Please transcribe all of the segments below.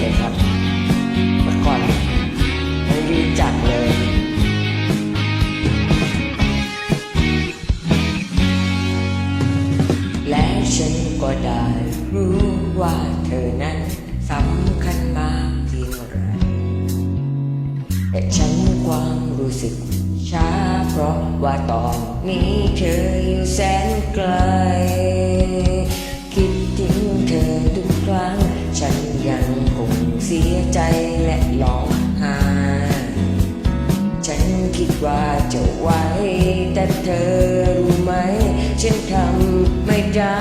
เลยครับเมื่อก่อนไม่รู้จักเลย และฉันก็ได้รู้ว่าเธอนั้นสำคัญมากเพียงไรแต่ฉันความรู้สึกช้าเพราะว่าตอนนี้เธออยู่แสนไกล สียใจและร้องไห้ฉันคิดว่าจะไว้แต่เธอรู้ไหม ฉันทำไม่ได้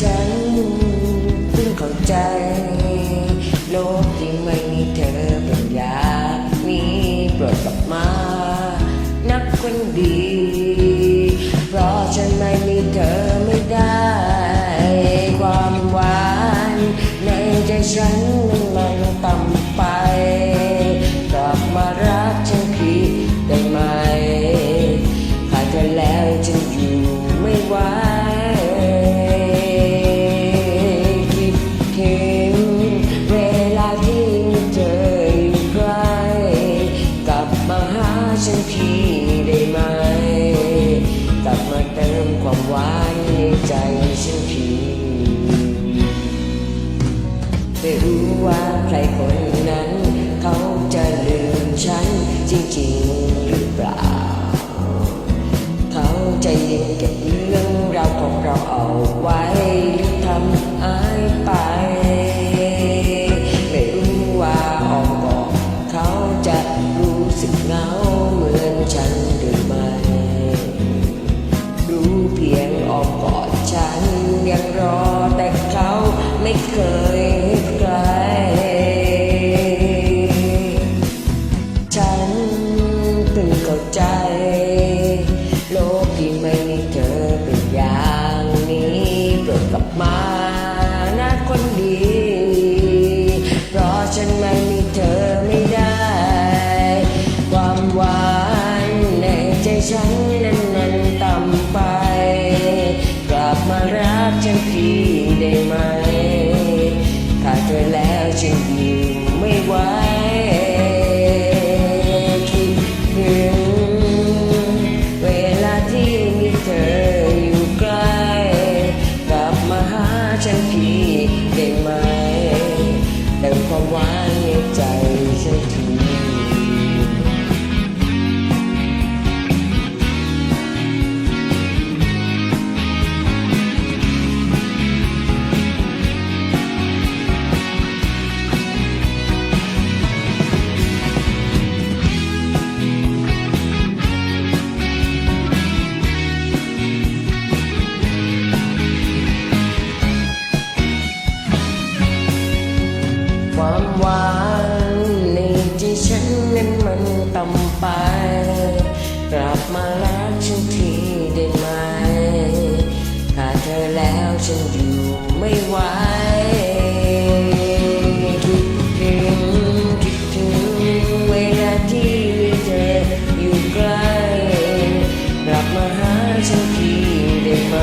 ฉันเพิ่งเข้าใจ โลกที่ไม่มีเธอเป็นอยางนี้โปรดกลับมา นักคนดี เพราะฉันไม่มีเธอไม่ได้ ฉัน รคนนั้น เขาจะลืมฉันจริงๆหรือเปล่า เขาจะยังเก็บเรื่องราวของเราเอาไว้หรือทำหายไป ไม่รู้ว่าออมบอกเขาจะรู้สึกเหงาเหมือนฉันหรือไม่รู้เพียงออมกอดฉันยังรอแต่เขาไม่เคยาใจ โลกที่ไม่มีเธอเป็นอย่างนี้โปรดกลับมานะคนดี เพราะฉันไม่มีเธอไม่ได้ ความหวานในใจฉันนั้น ความหวานในใจ ความหวานในใจฉันนั้นมันต่ำไป กลับมารักฉันทีได้ไหมขาดเธอแล้วฉันอยู่ไม่ไหวคิดถึงคิดถึงเวลาที่มีเธออยู่ใกล้ กลับมาหาฉันทีได้ไหม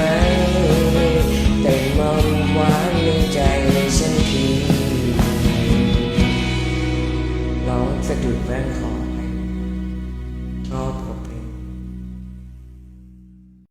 ฉัน